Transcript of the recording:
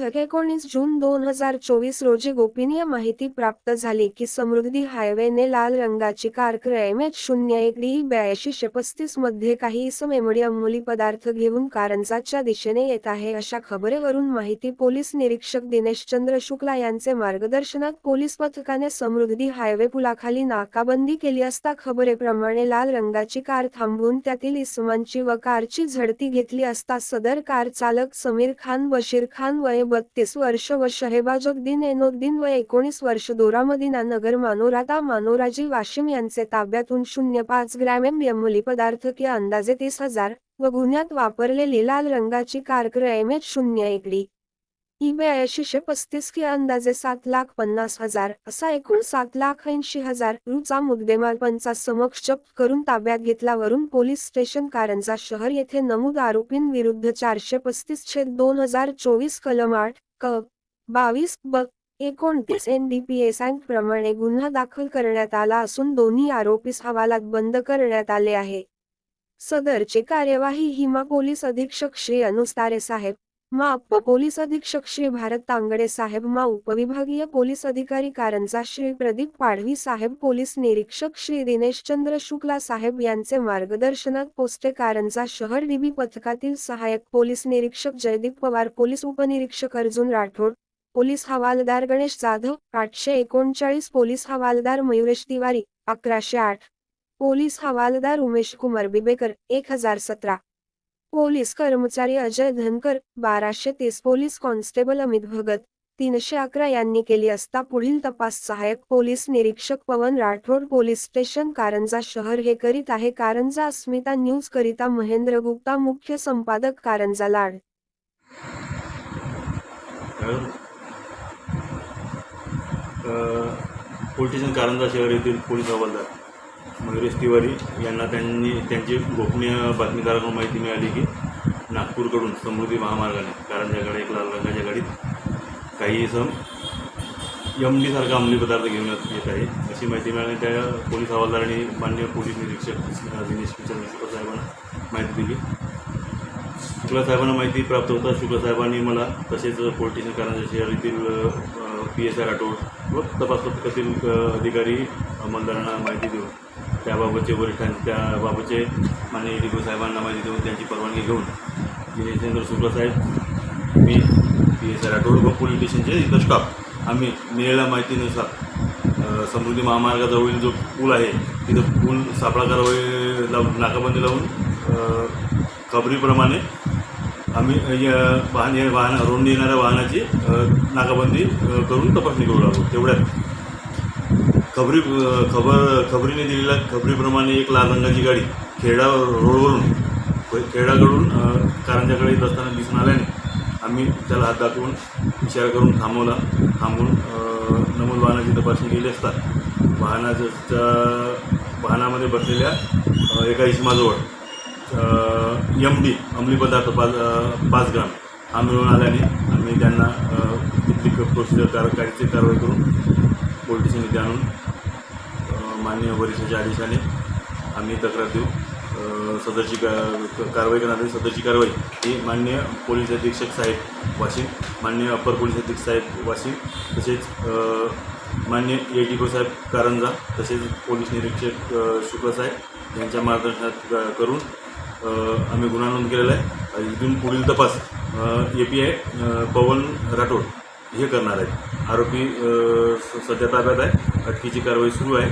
एकोणीस जून दोन हजार चोवीस रोजी गोपनीय माहिती प्राप्त झाली की समृद्धी हायवेने लाल रंगाची कार एम एच शून्य एक डी ब्याऐंशी पस्तीसमध्ये काही इसम एमडी अंमली पदार्थ घेऊन कारंजाच्या दिशेने येत आहे अशा खबरेवरून माहिती पोलीस निरीक्षक दिनेश चंद्र शुक्ला यांचे मार्गदर्शनात पोलीस पथकाने समृद्धी हायवे पुलाखाली नाकाबंदी केली असता खबरेप्रमाणे लाल रंगाची कार थांबवून त्यातील इसमांची व कारची झडती घेतली असता सदर कार चालक समीर खान बशीर खान वय बत्तीस वर्ष व शहेबाजुद्दीन एनोद्दीन व एकोणीस वर्ष दोरामदिना नगर मानोराता मानोराजी वाशिम यांचे ताब्यातून शून्य पाच ग्रॅम एम मुली पदार्थ कि अंदाजे तीस हजार व गुन्ह्यात वापरलेली लाल रंगाची कार एम एच शून्य एकडी. डी ई ब्याऐंशीशे पस्तीस के अंदाजे सात लाख पन्नास हजार असा एकूण सात लाख ऐंशी हजार रुचा मुद्देमाल पंचा समक्ष जप्त करून ताब्यात घेतल्यावरून पोलीस स्टेशन कारंजा शहर येथे नमूद आरोपींविरुद्ध चारशे पस्तीस छेद दोन हजार चोवीस कलम आठ क बावीस ब एकोणतीस एन डी पी एस प्रमाणे गुन्हा दाखल करण्यात आला असून दोन्ही आरोपीस हवालात बंद करण्यात आले आहे. सदरची कार्यवाही हिमा पोलीस अधीक्षक श्री अनुस्तारे साहेब मा पोलीस अधीक्षक श्री भारत तांगडे साहेब मा उपविभागीय पोलीस अधिकारी कारंजा श्री प्रदीप पाडवी साहेब पोलीस निरीक्षक श्री दिनेशचंद्र शुक्ला साहेब यांचे मार्गदर्शनात पोस्टे कारंजा शहर डीबी पथकातील सहाय्यक पोलीस निरीक्षक जयदीप पवार पोलीस उपनिरीक्षक अर्जुन राठोड पोलीस हवालदार गणेश जाधव आठशे एकोणचाळीस पोलीस हवालदार मयुरेश तिवारी अकराशे आठ पोलीस हवालदार उमेश कुमार बिबेकर एक हजार सतरा. पोलीस कर्मचारी अजय धनकर बाराशे तीस पोलीस कॉन्स्टेबल अमित भगत तीनशे अकरा यांनी केली असता पुढील तपास सहाय्यक पोलीस निरीक्षक पवन राठोड पोलीस स्टेशन कारंजा शहर हे करीत आहे. कारंजा अस्मिता न्यूज करिता महेंद्र गुप्ता मुख्य संपादक कारंजा लाड. पोलीस स्टेशन कारंजा शहर येथील पोलीस हवालदार. मयुरेश तिवारी यांना त्यांनी त्यांची गोपनीय बातमीदारांना माहिती मिळाली की नागपूरकडून समृद्धी महामार्गाने कारंजाकडे एक लाल रंगाच्या गाडीत काही सम एम डीसारखा अंमली पदार्थ घेऊन येत आहे. अशी माहिती मिळाली. त्या पोलीस हवालदारांनी मान्य पोलीस निरीक्षक दिनेश चंद्र साहेबांना माहिती दिली. शुक्लासाहेबांना माहिती प्राप्त होता. शुक्लासाहेबांनी मला तसेच पोलीस स्टेशन कारंजा शहर येथील पी एस आर राठोड व तपास पथकातील अधिकारी अंमलदारांना माहिती देऊन त्याबाबतचे वरिष्ठांचे त्याबाबतचे माननीय डी साहेबांना माहिती देऊन त्यांची परवानगी घेऊन दिनेशचंद्र शुक्ला साहेब मी P S I Rathod police स्टेशनचे इतर स्टाफ आम्ही मिळालेल्या माहितीनुसार समृद्धी महामार्गाजवळील जो पूल आहे तिथं पूल सापळा कारवाई लावून नाकाबंदी लावून खबरीप्रमाणे आम्ही वाहन वाहन रोड येणाऱ्या वाहनाची नाकाबंदी करून तपासणी करू लागलो. तेवढ्यात खबरी खबर खबरीने दिलेल्या खबरीप्रमाणे एक लाल रंगाची गाडी खेडा रोडवरून खेडाकडून कारंजाकडे येत असताना दिसून आल्याने आम्ही त्याला हात दाखवून इशारा करून थांबवला. थांबून नमूद वाहनाची तपासणी केली असता वाहनाच्या वाहनामध्ये बसलेल्या एका इसमाजवळ एम डी अंमली पदार्थ पाच पाच ग्राम हा मिळून आल्याने आम्ही त्यांना तिथली प्रोसिजर कार कायदेशीर कारवाई करून पोलीस स्टेशन आणून अ, माननीय वरिष्ठाच्या आदेशाने आम्ही तक्रार देऊ. सदरची का कारवाई करणार सदरची कारवाई ही माननीय पोलीस अधीक्षक साहेब वाशिम माननीय अप्पर पोलीस अधीक्षक साहेब वाशिम तसेच मान्य ए डी साहेब कारंजा तसेच पोलीस निरीक्षक शुक्लसाहेब शुक्ल साहेब यांच्या मार्गदर्शनात करून आम्ही गुन्हा नोंद केलेला आहे. इथून पुढील तपास A P I Pawan Rathod हे करणार आहेत. आरोपी सध्या ताब्यात आहे. अटकीची कारवाई सुरू आहे.